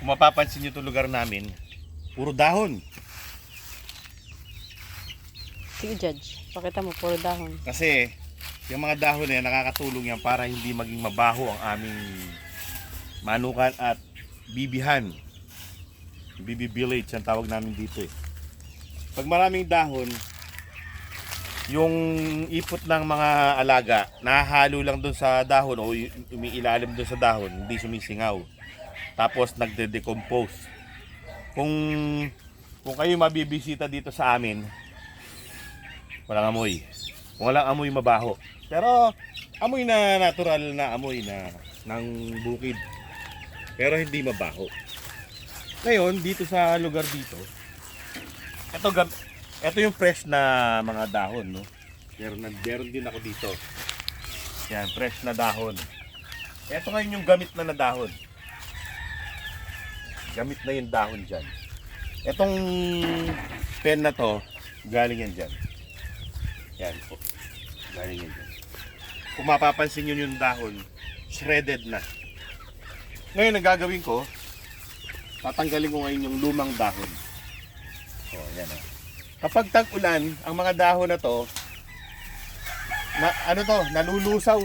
kung mapapansin nyo itong lugar namin, puro dahon. Sige, Judge. Pakita mo, puro dahon. Kasi yung mga dahon na yan, nakakatulong yan para hindi maging mabaho ang aming manukan at bibihan. Bibi village ang tawag namin dito eh. Pag maraming dahon, yung ipot ng mga alaga, nahahalo lang doon sa dahon o umiilalim doon sa dahon, hindi sumisingaw. Tapos nagde-decompose. Kung kung kayo mabibisita dito sa amin, walang amoy. Kung walang amoy mabaho. Pero amoy na natural na amoy na ng bukid. Pero hindi mabaho. Ngayon, dito sa lugar dito, ito, ito yung fresh na mga dahon, no? Meron, meron din ako dito. Yan, fresh na dahon. Ito ngayon yung gamit na na dahon. Gamit na yung dahon dyan. Itong pen na to, galing yan dyan. Yan po. Galing yan dyan. Kung mapapansin nyo yung dahon, shredded na. Ngayon, ang gagawin ko, tatanggalin ko ngayon yung lumang dahon. O, yan o. Kapag tag-ulan, ang mga dahon na to, na, ano to, nalulusaw,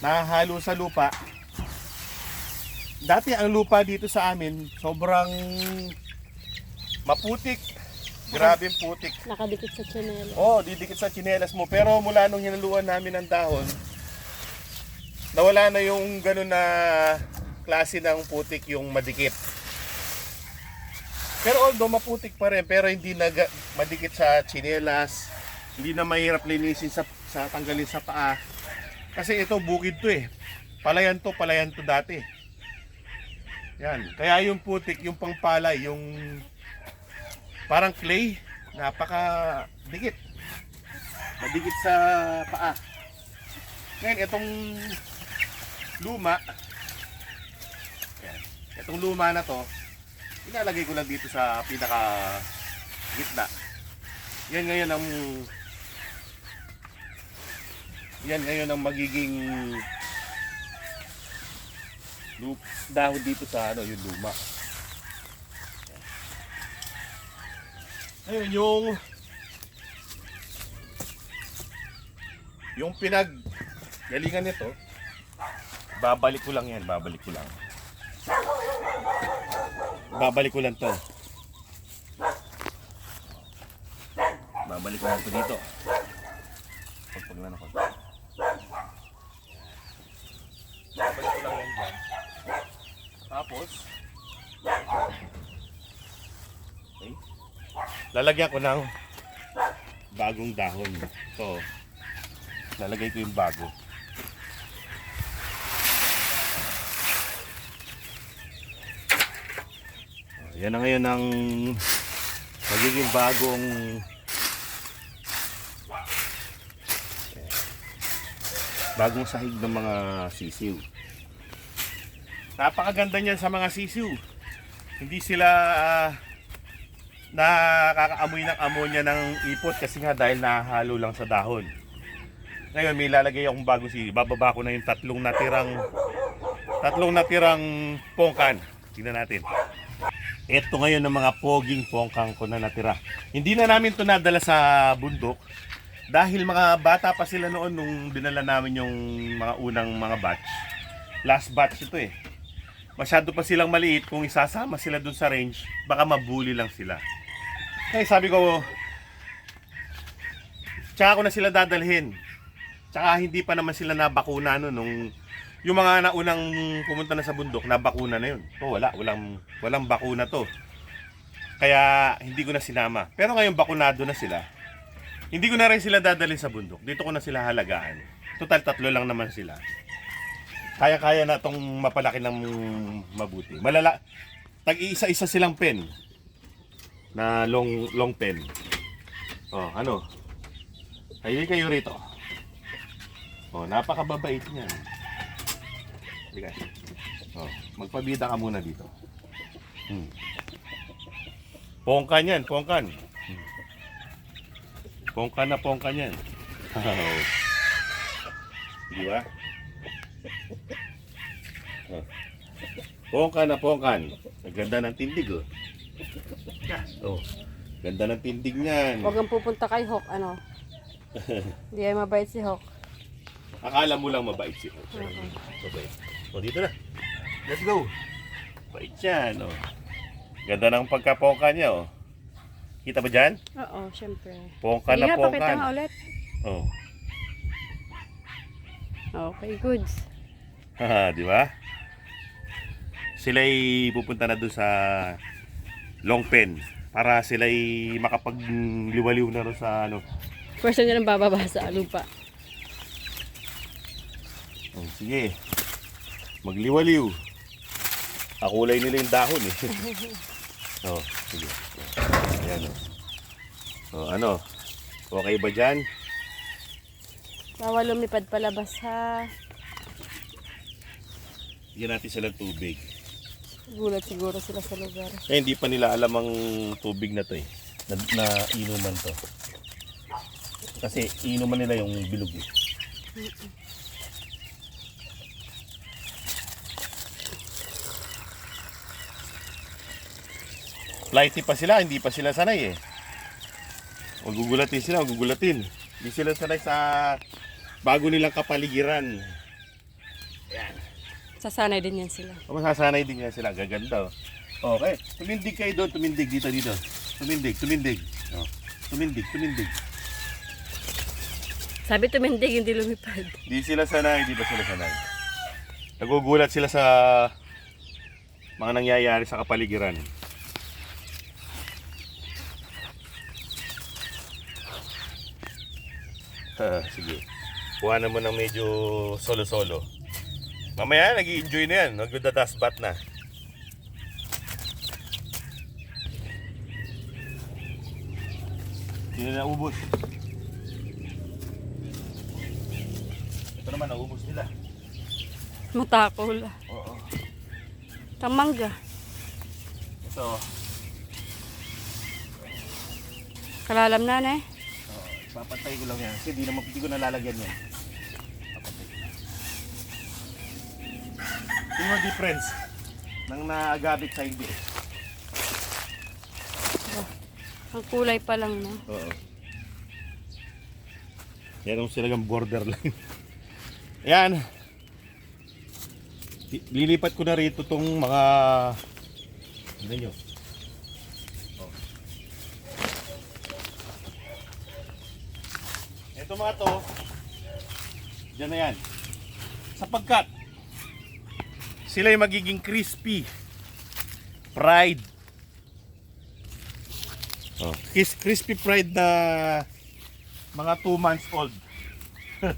nahahalo sa lupa. Dati ang lupa dito sa amin, sobrang maputik. Grabing putik. Nakadikit sa chinelo. Oo, oh, didikit sa tsinelas mo. Pero mula nung hinaluan namin ng dahon, nawala na yung gano'n na klase ng putik yung madikit. Pero although maputik pa rin, pero hindi na madikit sa tsinelas, hindi na mahirap linisin sa, sa tanggalin sa paa. Kasi ito bukid to eh. Palayan to, palayan to dati. Yan. Kaya yung putik, yung pangpalay, yung parang clay, napaka dikit. Madikit sa paa. Ngayon, itong luma, yan, itong luma na to, inalagay ko lang dito sa pinaka gitna. Yan ngayon ang yan ngayon ang magiging lu- dahon dito sa ano, yung luma. Ayun, yung yung pinag galingan nito babalik ko lang yan, babalik ko lang. Babalik ko lang to. Babalik ko lang to dito. Pagpag na ako. Babalik ko lang yan dyan. Tapos, okay. Lalagyan ko ng bagong dahon. So, lalagay ko yung bago. Yan na ngayon ang magiging bagong bagong sahig ng mga sisiw. Napakaganda niyan sa mga sisiw. Hindi sila ah, nakakaamoy ng ammonia ng ipot kasi nga dahil nahalo lang sa dahon. Ngayon may lalagay akong bago si bababa ko na yung tatlong natirang tatlong natirang pongkan. Tingnan natin. Ito ngayon ang mga poging pongkang ko na natira. Hindi na namin to nadala sa bundok dahil mga bata pa sila noon nung dinala namin yung mga unang mga batch. Last batch ito eh. Masyado pa silang maliit kung isasama sila dun sa range, baka mabuli lang sila. Kaya sabi ko, tsaka ko na sila dadalhin. Tsaka hindi pa naman sila nabakuna no, nung yung mga naunang pumunta na sa bundok, nabakuna na yun. To, wala, walang, walang bakuna to. Kaya hindi ko na sinama. Pero ngayon bakunado na sila. Hindi ko na rin sila dadalhin sa bundok. Dito ko na sila halagaan. Total tatlo lang naman sila. Kaya-kaya na tong mapalaki ng mabuti. Malala, tag-iisa-isa silang pen na long long pen. Oh, ano? Ayun kayo rito. Oh, napakababait niya. Halika. Oh, magpabida ka muna dito. Hmm. Pongkan yan, pongkan. Pongkan na pongkan yan. Oh. Di ba? Oh. Pongkan na pongkan. Ang ganda ng tindig, oh. Oh, ganda ng tindig niyan. Huwag kang pupunta kay Hawk, ano. Hindi ay mabait si Hawk. Akala mo lang mabait si Hawk. Oo. Mabait. O, dito na. Let's go. Bait yan, oh. Ganda ng pagkapongka niya, oh. Kita ba dyan? Oo, syempre. Pongka Sige na nga, pakita nga pongka. ulit. Oh. Okay, goods. Di ba? Sila'y pupunta na doon sa Long Pen para sila'y makapagliwaliw na rin sa ano. First nang bababa sa lupa. Oh, sige. Magliwaliw. Akulay nila yung dahon eh. oh, sige. Ayan oh. Oh, ano? Okay ba dyan? Bawal lumipad palabas ha. Bigyan natin silang tubig. Gulat siguro sila sa lugar. Eh, hindi pa nila alam ang tubig na to eh. Na, na inuman to. Kasi inuman nila yung bilog eh. Flighty pa sila, hindi pa sila sanay eh. Magugulatin sila, magugulatin. Hindi sila sanay sa bago nilang kapaligiran. Sasanay din yan sila. O masasanay din nga sila, gaganda. oh. Okay, tumindig kayo doon, tumindig dito, dito. Tumindig, tumindig. Oh. Tumindig, tumindig. Sabi tumindig, hindi lumipad. Di sila sanay, di ba sila sanay? Nagugulat sila sa mga nangyayari sa kapaligiran. Ah, sige. Kuha naman ng medyo solo-solo. Mamaya, nag enjoy na yan. Nagda-dust bath na. Hindi na naubos. Ito naman, naubos nila. Matakol. Oo. Tamangga. Ito, Kalalam na na eh. Oo, papantay ko lang yan. Kasi di naman hindi ko nalalagyan yan. Papantay ko. Yung mga difference ng naagabit sa hindi. Ang kulay pa lang na. Oo. Yan ang silagang borderline. Yan. Li- Lilipat ko na rito tong mga ano nyo. Oh. Ito mga to, dyan na yan. Sapagkat, sila yung magiging crispy. Fried. Oh. Crispy fried na mga 2 months old.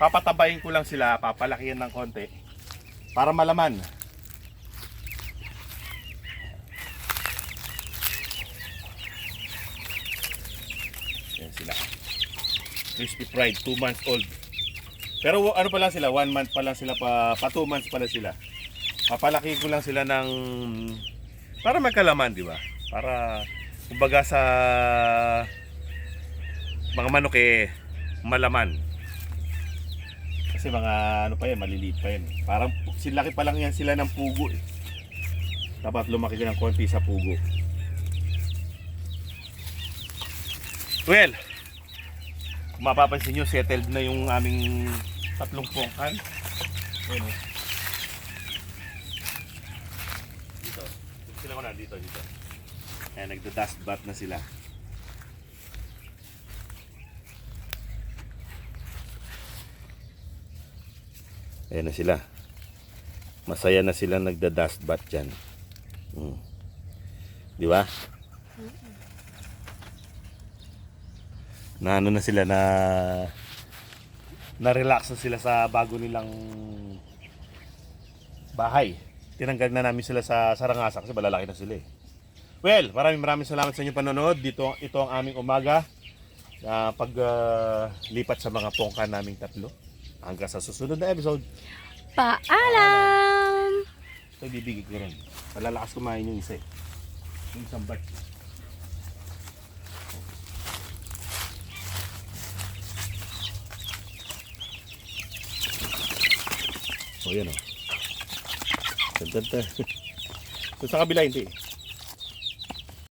Papatabayin ko lang sila, papalakihan ng konti para malaman. Yan sila. Crispy fried, 2 months old. Pero ano pa lang sila, 1 month pa lang sila, pa, pa 2 months pa lang sila. Papalaki ko lang sila ng para magkalaman, di ba? Para kumbaga sa mga manok eh malaman. Kasi mga ano pa yan, maliliit pa yan. Parang silaki pa lang yan sila ng pugo eh. Dapat lumaki ka ng konti sa pugo. Well, kung mapapansin nyo, settled na yung aming tatlong pongkan. Ayan oh. Dito. Dito sila ko na, dito, dito. Ayan, nagda-dust bath na sila. Ayan na sila. Masaya na sila nagda-dust bath dyan. Mm. Di ba? Na ano na sila na na-relax na sila sa bago nilang bahay. Tinanggal na namin sila sa Sarangasa kasi malalaki na sila eh. Well, maraming maraming salamat sa inyong panonood. Dito, ito ang aming umaga na pag ah, lipat sa mga pongka naming tatlo. Hanggang sa susunod na episode. Paalam! Ito bibigay ko rin. Malalakas kumain yung isa eh. Yung isang batch. O yan o. sa kabila hindi.